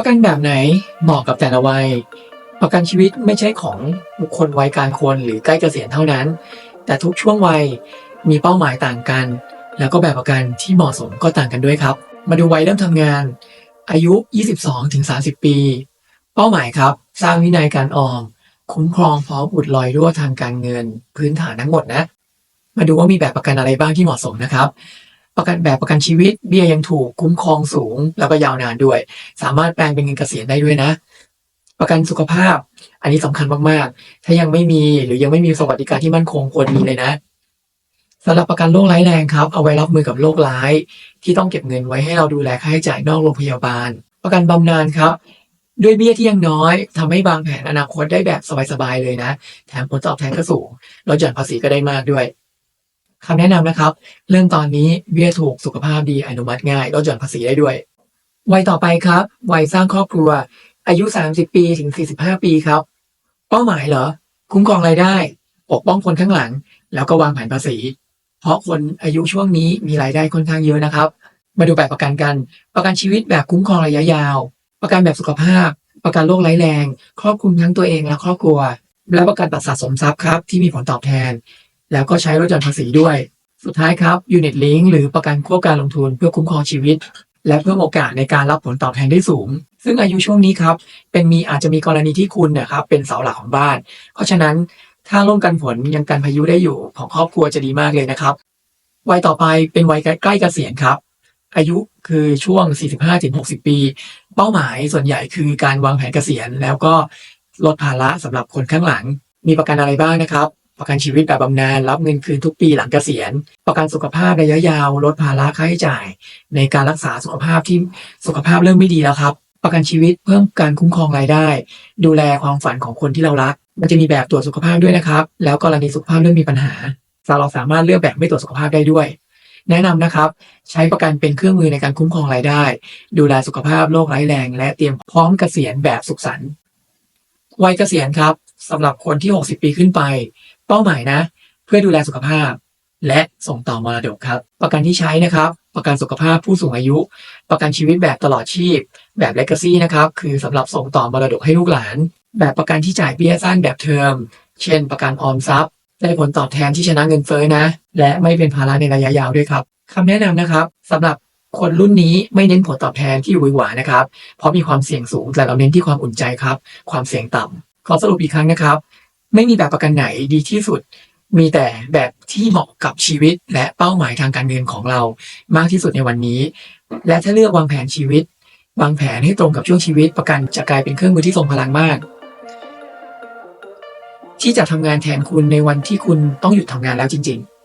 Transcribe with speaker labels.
Speaker 1: ประกันแบบไหนเหมาะกับแต่ละวัย ประกันชีวิตไม่ใช่ของบุคคลวัยกลางคนหรือใกล้เกษียณเท่านั้น แต่ทุกช่วงวัยมีเป้าหมายต่างกัน แล้วก็แบบประกันที่เหมาะสมก็ต่างกันด้วยครับ มาดูวัยเริ่มทำงาน อายุ 22-30 ปี เป้าหมายครับ สร้างวินัยการออม คุ้มครองพร้อมอุดรอยรั่วทางการเงิน พื้นฐานทั้งหมดนะ มาดูว่ามีแบบประกันอะไรบ้างที่เหมาะสมนะครับ ประกันแบบประกันชีวิตเบี้ยยังถูกคุ้มครองสูงแล้วก็ยาวนานด้วย สามารถแปลงเป็นเงินเกษียณได้ด้วยนะ ประกันสุขภาพ อันนี้สำคัญมากๆ ถ้ายังไม่มีหรือยังไม่มีสวัสดิการที่มั่นคงควรมีเลยนะสำหรับประกันโรคร้ายแรงครับ เอาไว้รับมือกับโรคร้าย ที่ต้องเก็บเงินไว้ให้เราดูแลค่าใช้จ่ายนอกโรงพยาบาล ประกันบำนาญครับ ด้วยเบี้ยที่ยังน้อยทำให้บางแผนอนาคตได้แบบสบายๆเลยนะ แถมผลตอบแทนก็สูงลดหย่อนภาษีก็ได้มากด้วย คำแนะนำนะครับ เรื่องตอนนี้เบี้ยถูกสุขภาพดีอนุมัติง่ายลดหย่อนภาษีได้ด้วย วัยต่อไปครับ วัยสร้างครอบครัว อายุ 30 ปีถึง 45 ปีครับ เป้าหมายเหรอ คุ้มครองรายได้ ปกป้องคนข้างหลัง แล้วก็วางแผนภาษี เพราะคนอายุช่วงนี้มีรายได้ค่อนข้างเยอะนะครับ มาดูแบบประกันกัน ประกันชีวิตแบบคุ้มครองระยะยาว ประกันแบบสุขภาพ ประกันโรคร้ายแรง ครอบคลุมทั้งตัวเองและครอบครัว และประกันตัดสะสมทรัพย์ครับที่มีผลตอบแทน แล้วก็ใช้ลดหย่อนภาษีด้วย สุดท้ายครับ Unit Link หรือประกันควบการลงทุนเพื่อคุ้มครองชีวิต และเพิ่มโอกาสในการรับผลตอบแทนได้สูง ซึ่งอายุช่วงนี้ครับเป็นมีอาจจะมีกรณีที่คุณเนะครับเป็นเสาหลักของบ้าน เพราะฉะนั้นถ้าร่วมกันฝนยังกันพายุได้อยู่ของครอบครัวจะดีมากเลยนะครับ วัยต่อไปเป็นวัยใกล้เกษียณครับ อายุคือช่วง 45-60 ปี เป้าหมายส่วนใหญ่คือการวางแผนเกษียณ แล้วก็ลดภาระสำหรับคนข้างหลัง มีประกันอะไรบ้างนะครับ ประกันชีวิตแบบบำนาญรับเงินคืนทุกปีหลังเกษียณ ประกันสุขภาพระยะยาว ลดภาระค่าใช้จ่าย ในการรักษาสุขภาพที่สุขภาพเริ่มไม่ดีแล้วครับ ประกันชีวิตเพิ่มการคุ้มครองรายได้ ดูแลความฝันของคนที่เรารัก มันจะมีแบบตรวจสุขภาพด้วยนะครับ แล้วกรณีสุขภาพเริ่มมีปัญหาเราสามารถเลือกแบบไม่ตรวจสุขภาพได้ด้วย แนะนำนะครับ ใช้ประกันเป็นเครื่องมือในการคุ้มครองรายได้ ดูแลสุขภาพโรคร้ายแรง และเตรียมพร้อมเกษียณแบบสุขสันต์วัยเกษียณครับสำหรับคนที่ 60 ปีขึ้นไป เป้าหมายนะ เพื่อดูแลสุขภาพ และส่งต่อมรดกครับ ประกันที่ใช้นะครับ ประกันสุขภาพผู้สูงอายุ ประกันชีวิตแบบตลอดชีพ แบบ legacy นะครับคือสำหรับส่งต่อมรดกให้ลูกหลาน แบบประกันที่จ่ายเบี้ยสั้นแบบเทอม เช่น ประกันออมทรัพย์ ได้ผลตอบแทนที่ชนะเงินเฟ้อนะ และไม่เป็นภาระในระยะยาวด้วยครับคำแนะนำนะครับสำหรับคนรุ่นนี้ไม่เน้นผลตอบแทนที่หวือหวานะครับ เพราะมีความเสี่ยงสูงแต่เราเน้นที่ความอุ่นใจครับ ความเสี่ยงต่ำขอสรุปอีกครั้งนะครับ ไม่มีแบบประกันไหนดีที่สุด มีแต่แบบที่เหมาะกับชีวิตและเป้าหมายทางการเงินของเรามากที่สุดในวันนี้ และถ้าเลือกวางแผนชีวิต วางแผนให้ตรงกับช่วงชีวิตประกันจะกลายเป็นเครื่องมือที่ทรงพลังมาก ที่จะทำงานแทนคุณในวันที่คุณต้องหยุดทำงานแล้วจริง ๆ